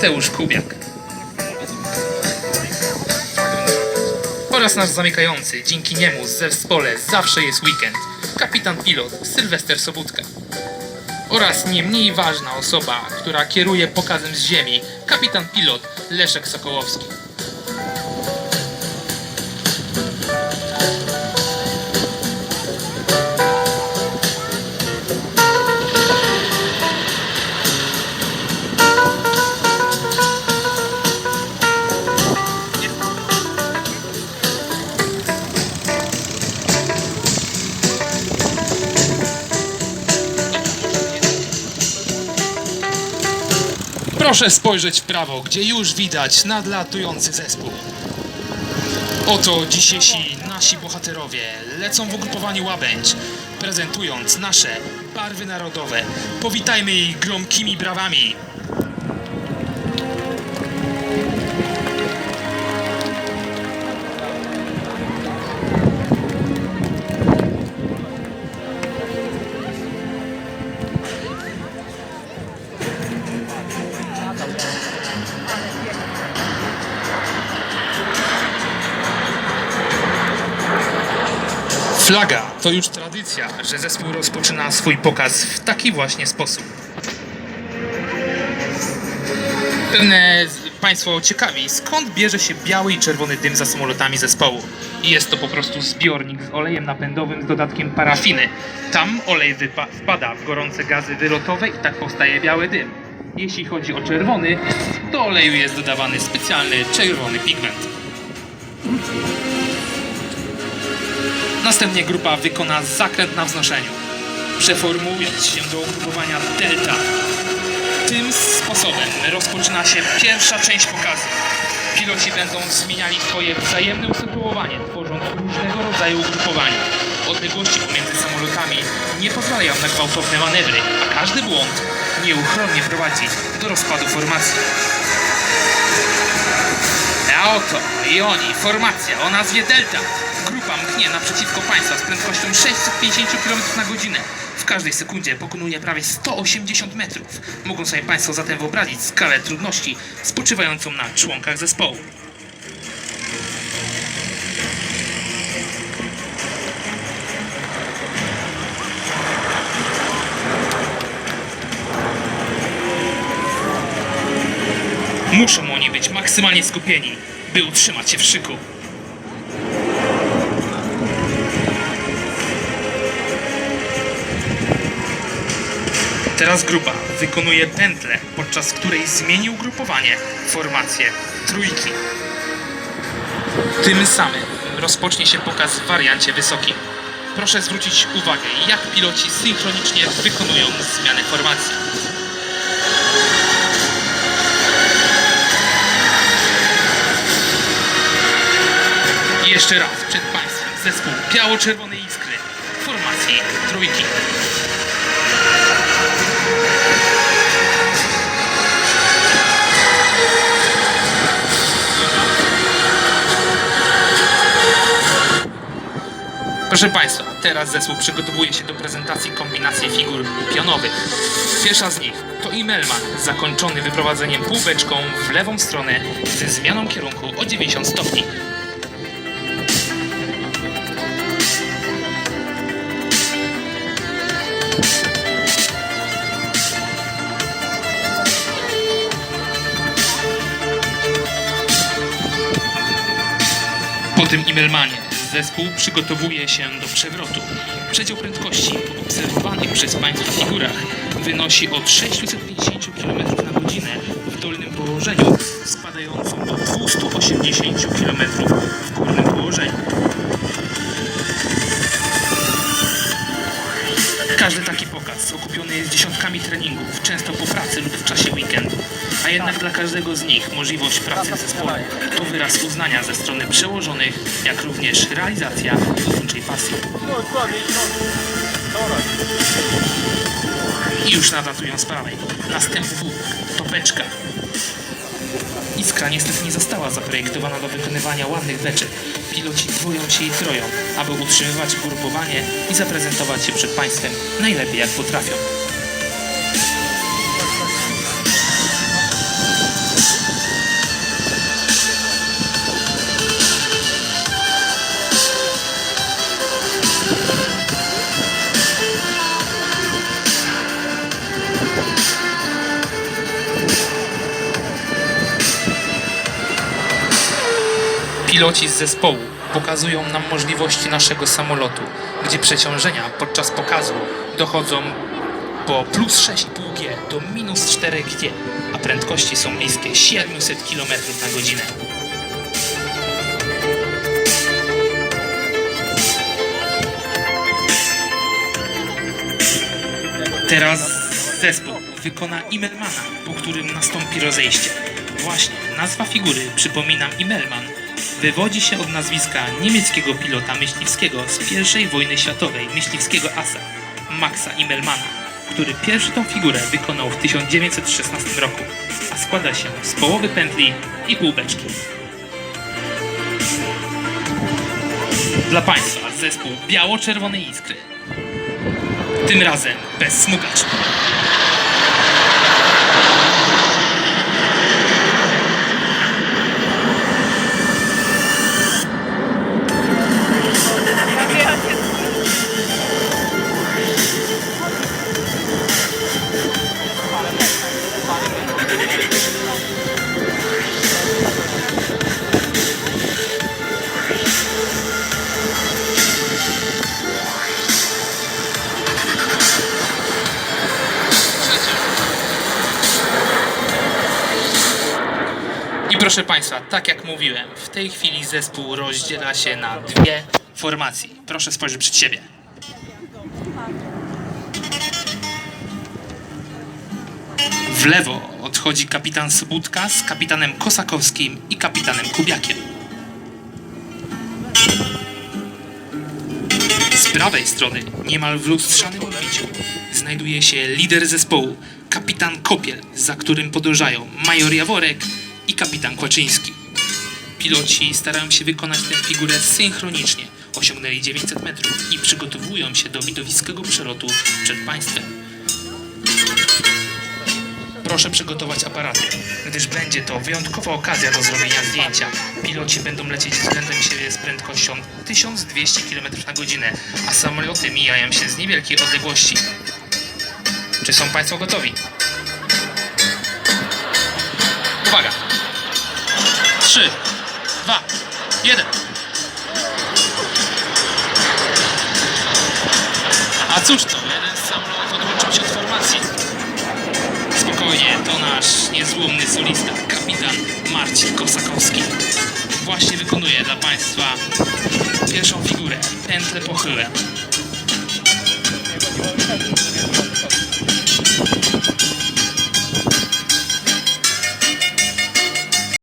Mateusz Kubiak. Oraz nasz zamykający, dzięki niemu z zespole zawsze jest weekend, kapitan pilot Sylwester Sobutka. Oraz nie mniej ważna osoba, która kieruje pokazem z ziemi, kapitan pilot Leszek Sokołowski. Proszę spojrzeć w prawo, gdzie już widać nadlatujący zespół. Oto dzisiejsi nasi bohaterowie lecą w ugrupowaniu Łabędź, prezentując nasze barwy narodowe. Powitajmy ich gromkimi brawami. Flaga to już tradycja, że zespół rozpoczyna swój pokaz w taki właśnie sposób. Pewne Państwo ciekawi, skąd bierze się biały i czerwony dym za samolotami zespołu. Jest to po prostu zbiornik z olejem napędowym z dodatkiem parafiny. Tam olej wpada w gorące gazy wylotowe i tak powstaje biały dym. Jeśli chodzi o czerwony, do oleju jest dodawany specjalny czerwony pigment. Następnie grupa wykona zakręt na wznoszeniu, przeformułując się do ugrupowania Delta. Tym sposobem rozpoczyna się pierwsza część pokazu. Piloci będą zmieniali swoje wzajemne usytuowanie, tworząc różnego rodzaju ugrupowania. Odległości pomiędzy samolotami nie pozwalają na gwałtowne manewry, a każdy błąd nieuchronnie prowadzi do rozpadu formacji. A oto i oni, formacja o nazwie Delta. Grupa mknie naprzeciwko Państwa z prędkością 650 km na godzinę. W każdej sekundzie pokonuje prawie 180 metrów. Mogą sobie Państwo zatem wyobrazić skalę trudności spoczywającą na członkach zespołu. Maksymalnie skupieni, by utrzymać się w szyku. Teraz grupa wykonuje pętlę, podczas której zmieni ugrupowanie formację trójki. Tym samym rozpocznie się pokaz w wariancie wysokim. Proszę zwrócić uwagę, jak piloci synchronicznie wykonują zmianę formacji. Jeszcze raz przed Państwem zespół biało-czerwonej iskry w formacji trójki. Proszę Państwa, teraz zespół przygotowuje się do prezentacji kombinacji figur pionowych. Pierwsza z nich to Imelman, zakończony wyprowadzeniem półbeczką w lewą stronę ze zmianą kierunku o 90 stopni. Tym Imelmanie zespół przygotowuje się do przewrotu. Przedział prędkości po obserwowanych przez Państwa figurach wynosi od 650 km na godzinę w dolnym położeniu, spadającą do 280 km w górnym położeniu. Każdy taki pokaz okupiony jest dziesiątkami treningów, często po pracy lub w czasie weekendu. A jednak dla każdego z nich możliwość pracy w zespole to wyraz uznania ze strony przełożonych, jak również realizacja twórczej pasji. I już nadlatują z prawej. Następny topeczka. Iskra niestety nie została zaprojektowana do wykonywania ładnych beczek. Piloci dwoją się i troją, aby utrzymywać ugrupowanie i zaprezentować się przed Państwem najlepiej jak potrafią. Piloci z zespołu pokazują nam możliwości naszego samolotu, gdzie przeciążenia podczas pokazu dochodzą po plus 6,5 G do minus 4 G, a prędkości są bliskie 700 km na godzinę. Teraz zespół wykona Immelmana, po którym nastąpi rozejście. Właśnie, nazwa figury, przypominam Immelman, wywodzi się od nazwiska niemieckiego pilota myśliwskiego z I wojny światowej, myśliwskiego asa, Maxa Immelmana, który pierwszy tą figurę wykonał w 1916 roku, a składa się z połowy pętli i półbeczki. Dla Państwa zespół biało-czerwonej iskry. Tym razem bez smugaczy. Proszę Państwa, tak jak mówiłem, w tej chwili zespół rozdziela się na dwie formacje. Proszę spojrzeć przed siebie. W lewo odchodzi kapitan Sobutka z kapitanem Kosakowskim i kapitanem Kubiakiem. Z prawej strony, niemal w lustrzanym odbiciu, znajduje się lider zespołu, kapitan Kopiel, za którym podążają major Jaworek i kapitan Kłaczyński. Piloci starają się wykonać tę figurę synchronicznie. Osiągnęli 900 metrów i przygotowują się do widowiskiego przelotu przed państwem. Proszę przygotować aparaty, gdyż będzie to wyjątkowa okazja do zrobienia zdjęcia. Piloci będą lecieć względem siebie z prędkością 1200 km na godzinę, a samoloty mijają się z niewielkiej odległości. Czy są Państwo gotowi? Uwaga! 3, 2, 1. A cóż to, jeden samolot odłączył się od formacji. Spokojnie, to nasz niezłomny solista, kapitan Marcin Kosakowski. Właśnie wykonuje dla Państwa pierwszą figurę, pętlę pochyłę.